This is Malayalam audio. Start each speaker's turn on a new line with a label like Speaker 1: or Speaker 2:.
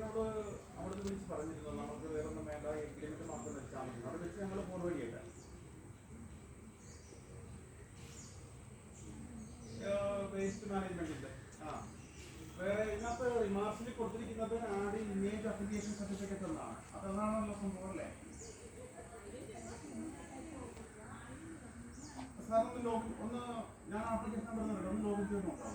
Speaker 1: തീയതിന്നാണ് എന്നോട് അവിടുന്ന് വിളിച്ച് പറഞ്ഞിരുന്നു നമുക്ക് വേറെ ഒന്നും വേണ്ട എഗ്രിമെന്റ് മാത്രം വെച്ചാൽ മതി. അവിടെ വെച്ച് ഞങ്ങൾ ഫോർവേഡ് വഴിയല്ല വേസ്റ്റ് മാനേജ്മെന്റിന്റെ ആ. വേറെ ഇതിനകത്ത് റിമാർക്സിൽ കൊടുത്തിരിക്കുന്നത് ആഡ് ഇമേജ് അപ്ലിക്കേഷൻ സർട്ടിഫിക്കറ്റ് എന്നാണ്. അതെന്നാണല്ലോ സംഭവം അല്ലേ? സാർ ഒന്ന് ലോഗിൻ ഒന്ന് ഞാൻ ആപ്ലിക്കേഷൻ നമ്പർ തന്നിട്ട് ഒന്ന് ലോഗിൻ ചെയ്ത് നോക്കാം.